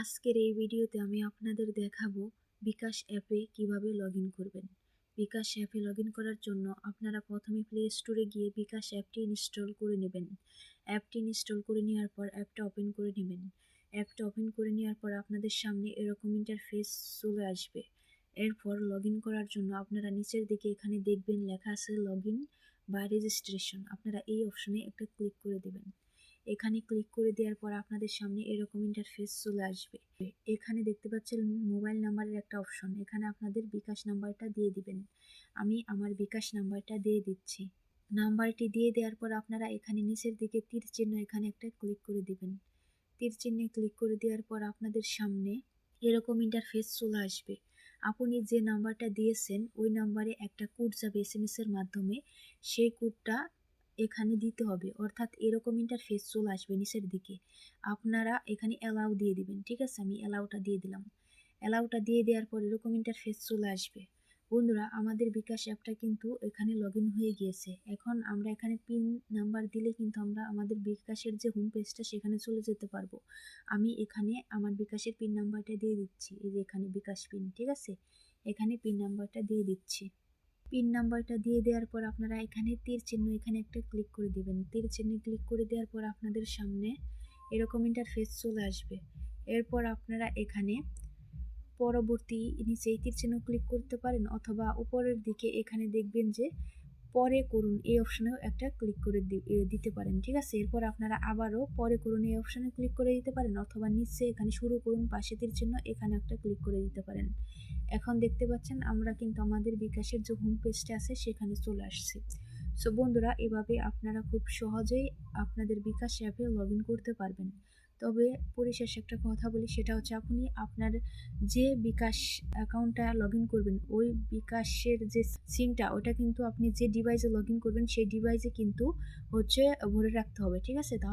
আজকের এই ভিডিওতে আমি আপনাদের দেখাবো বিকাশ অ্যাপে কীভাবে লগ করবেন। বিকাশ অ্যাপে লগ করার জন্য আপনারা প্রথমে প্লে স্টোরে গিয়ে বিকাশ অ্যাপটি ইনস্টল করে নেবেন। অ্যাপটি ইনস্টল করে নেওয়ার পর অ্যাপটা ওপেন করে নেবেন। অ্যাপটা ওপেন করে নেওয়ার পর আপনাদের সামনে এরকম ইন্টারফেস চলে আসবে। এরপর লগ করার জন্য আপনারা নিচের দিকে এখানে দেখবেন লেখা আছে লগ বা রেজিস্ট্রেশন। আপনারা এই অপশনে একটা ক্লিক করে দেবেন। এখানে ক্লিক করে দেওয়ার পর আপনাদের সামনে এরকম ইন্টারফেস চলে আসবে। এখানে দেখতে পাচ্ছেন মোবাইল নাম্বারের একটা অপশন এখানে আপনাদের বিকাশ নাম্বারটা দিয়ে দিবেন। আমি আমার বিকাশ নাম্বারটা দিয়ে দিচ্ছি। নাম্বারটি দিয়ে দেওয়ার পর আপনারা এখানে নিচের দিকে তীর চিহ্ন এখানে একটা ক্লিক করে দিবেন। তীর চিহ্নে ক্লিক করে দেওয়ার পর আপনাদের সামনে এরকম ইন্টারফেস চলে আসবে। আপনি যে নাম্বারটা দিয়েছেন, ওই নাম্বারে একটা কোড যাবে এস এম এর মাধ্যমে। সেই কোডটা এখানে দিতে হবে। অর্থাৎ এরকম ইন্টারফেস চলে আসবে নিচের দিকে। আপনারা এখানে অ্যালাউ দিয়ে দিবেন, ঠিক আছে? আমি অ্যালাউটা দিয়ে দিলাম। অ্যালাউটা দিয়ে দেওয়ার পর এরকম ইন্টারফেস চলে আসবে। বন্ধুরা, আমাদের বিকাশ অ্যাপটা কিন্তু এখানে লগ হয়ে গিয়েছে। এখন আমরা এখানে পিন নাম্বার দিলে কিন্তু আমরা আমাদের বিকাশের যে হোম পেজটা সেখানে চলে যেতে পারব। আমি এখানে আমার বিকাশের পিন নাম্বারটা দিয়ে দিচ্ছি। এই যে এখানে বিকাশ পিন ঠিক আছে? এখানে পিন নাম্বারটা দিয়ে দিচ্ছি। পিন নাম্বারটা দিয়ে দেওয়ার পর আপনারা এখানে তীর চিহ্ন এখানে একটা ক্লিক করে দিবেন। তীর চিহ্নে ক্লিক করে দেওয়ার পর আপনাদের সামনে এরকম ইন্টারফেস চলে আসবে। এরপর আপনারা এখানে পরবর্তী নিচে তীর চিহ্ন ক্লিক করতে পারেন অথবা উপরের দিকে এখানে দেখবেন যে পরে করুন। এই অপশনেও একটা ক্লিক করে দিতে পারেন, ঠিক আছে? এরপর আপনারা আবারও পরে করুন, এই অপশানে ক্লিক করে দিতে পারেন অথবা নিচে এখানে শুরু করুন পাশে তীর চিহ্ন এখানে একটা ক্লিক করে দিতে পারেন। এখন দেখতে পাচ্ছেন আমরা কিন্তু আমাদের বিকাশের যে হোম পেজটা আছে, সেখানে চলে আসছি। সো বন্ধুরা, এভাবে আপনারা খুব সহজেই আপনাদের বিকাশ অ্যাপে লগ করতে পারবেন। তবে পরিশেষে একটা কথা বলি, সেটা হচ্ছে আপনি আপনার যে বিকাশ অ্যাকাউন্টটা লগ ইন করবেন, ওই বিকাশের যে সিমটা, ওটা কিন্তু আপনি যে ডিভাইসে লগ ইন করবেন, সেই ডিভাইসে কিন্তু হচ্ছে ভরে রাখতে হবে, ঠিক আছে?